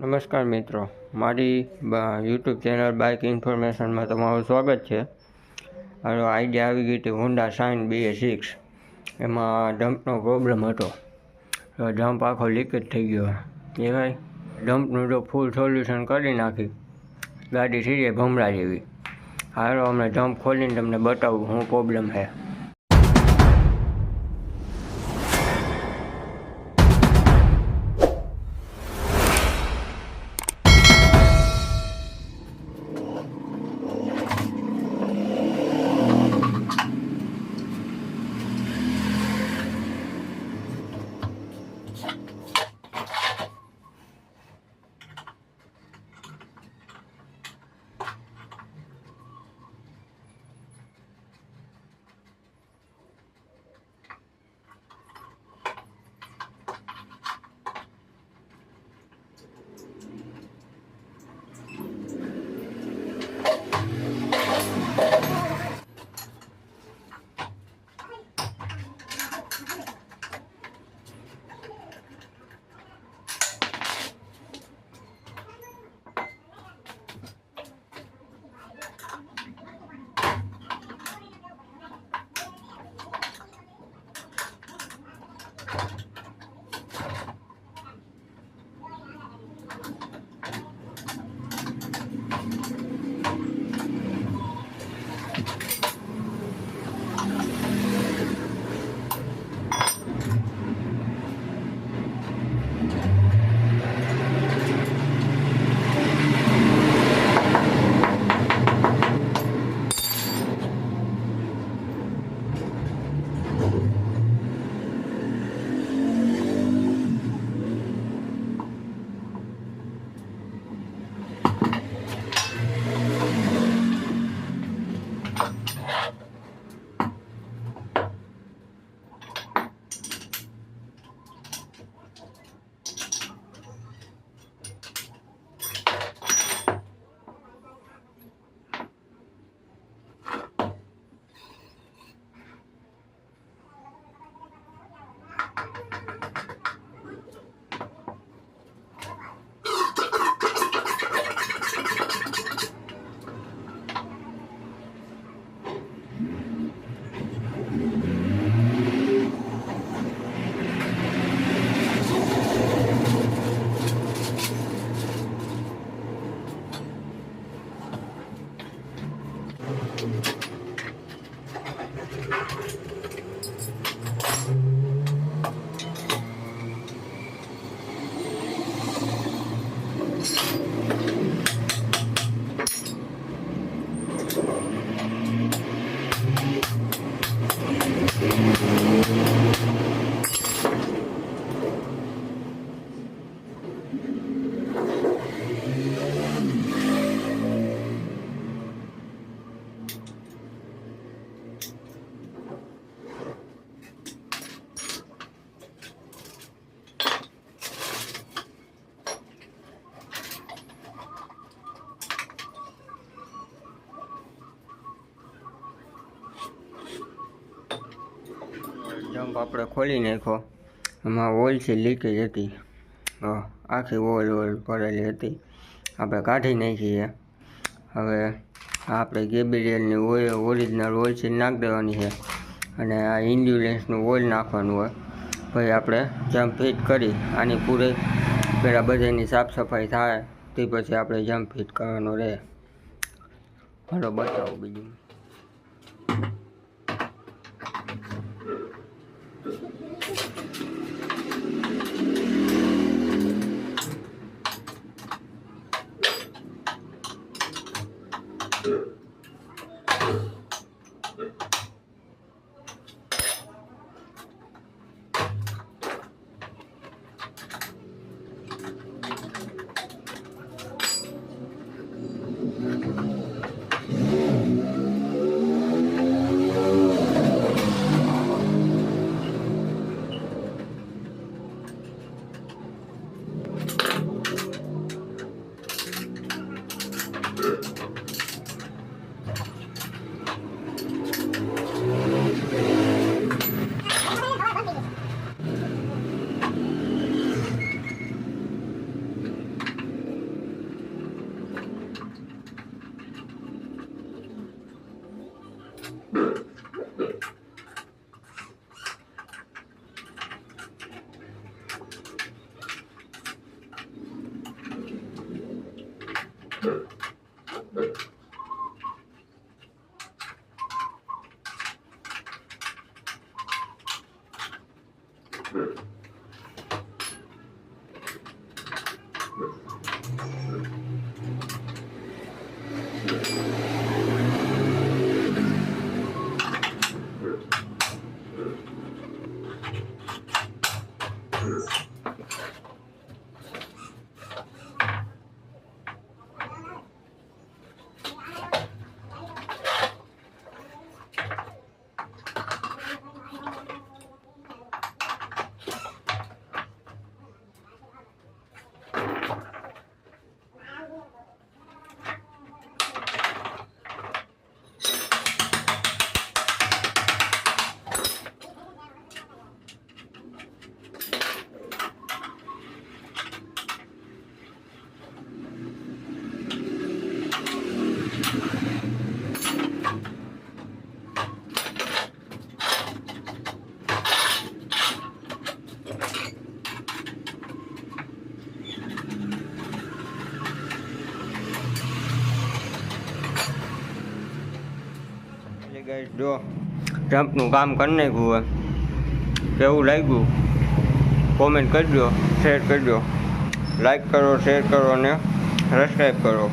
નમસ્કાર મિત્રો. મારી યુટ્યુબ ચેનલ બાઇક ઇન્ફોર્મેશનમાં તમારું સ્વાગત છે. હાલો આઈડિયા આવી ગઈ હતી હોન્ડા શાઇન બી સિક્સ એમાં ડમ્પનો પ્રોબ્લેમ હતો. તો ડમ્પ આખો લીકેજ થઈ ગયો. ભાઈ ડમ્પનું જો ફૂલ સોલ્યુશન કરી નાખી. ગાડી જાય ભમરા જેવી. હાલો અમે ડમ્પ ખોલીને તમને બતાવું શું પ્રોબ્લેમ છે. જમ્પ આપણે ખોલી નાખ્યો. એમાં ઓઇલ છે લીકેજ હતી આખી ઓઇલ ઓઇલ ભરેલી હતી. આપણે કાઢી નાખીએ. હવે આપણે ગેબિરિયલની ઓઇલ ઓરિજિનલ ઓઇલ છે નાખી દેવાની છે. અને આ ઇન્ડ્યુલન્સનું ઓઇલ નાખવાનું હોય. પછી આપણે જમ્પ ફિટ કરી. આની પૂરે પહેલાં બધાની સાફ સફાઈ થાય. તે પછી આપણે જમ્પ ફિટ કરવાનો રહે. હાલો, બતાવો બીજું. through. Yeah. જો જમ્પનું કામ કરી નાખ્યું હોય, કેવું લાગ્યું? કોમેન્ટ કરજો શેર કરજો. લાઈક કરો શેર કરો અને સબસ્ક્રાઈબ કરો.